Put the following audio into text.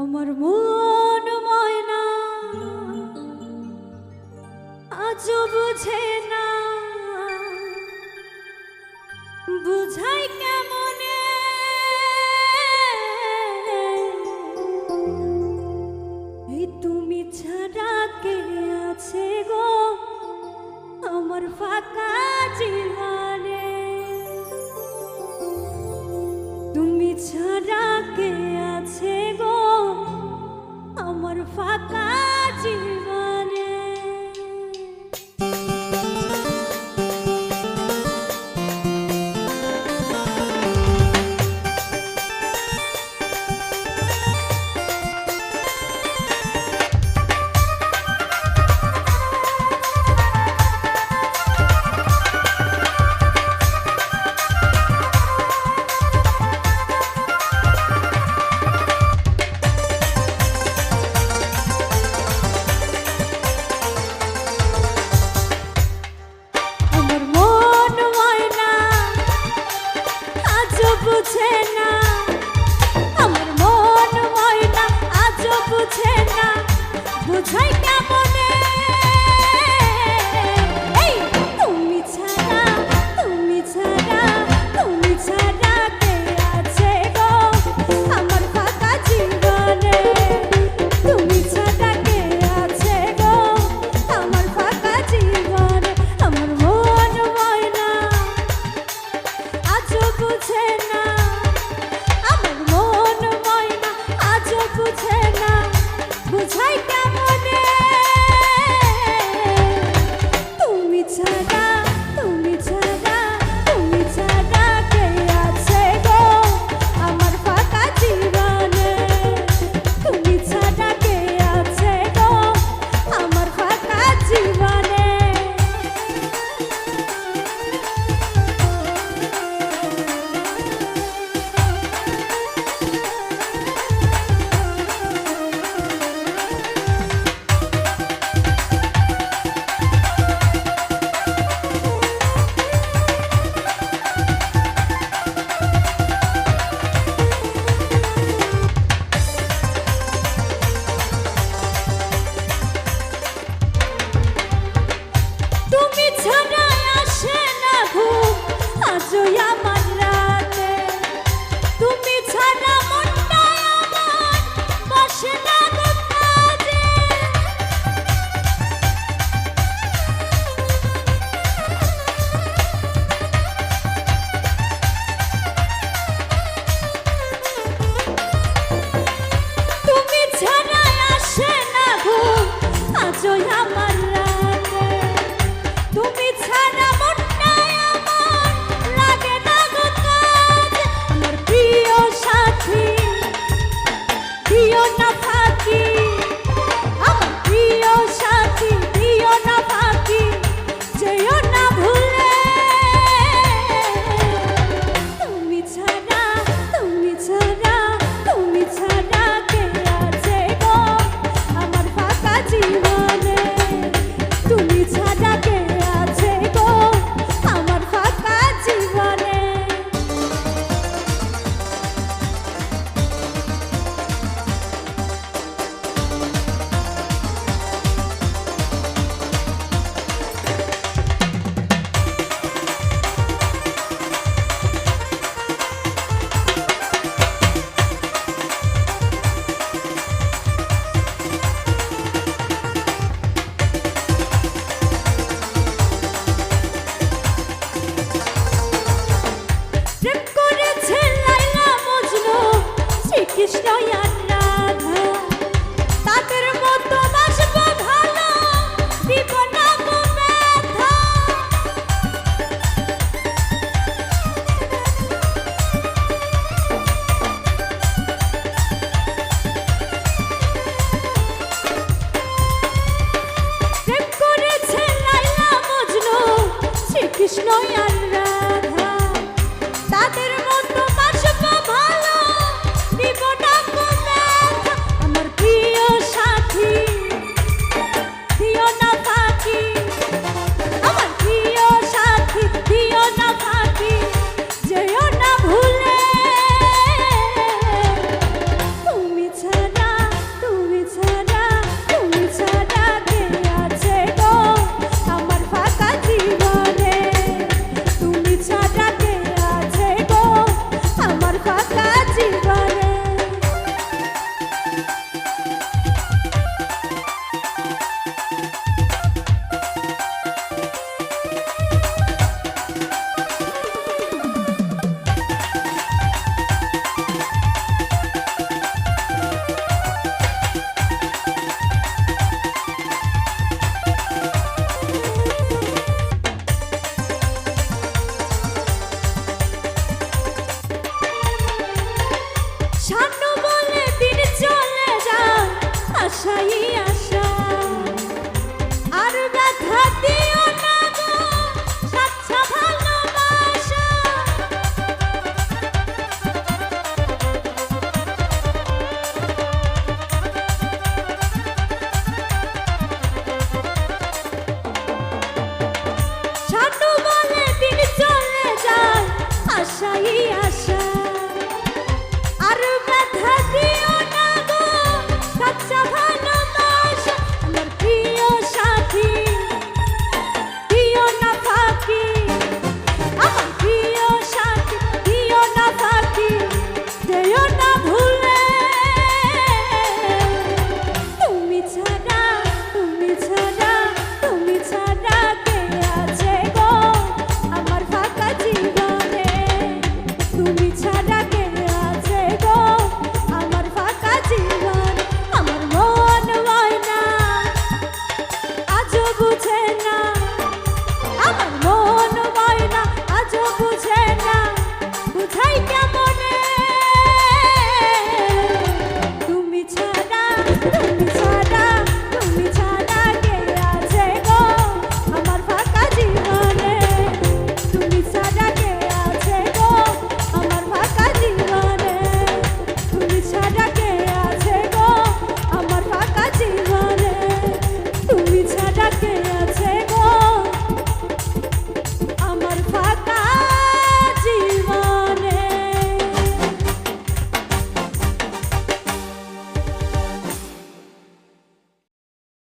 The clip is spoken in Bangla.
আমার মন ময়না। আজ বুঝে না। বুঝাই কেমন por faca de. বুঝে না। আমার মন ময়না আজও বুঝে না। বুঝাই কেমন বিছানায় আসে না ঘুম। আজও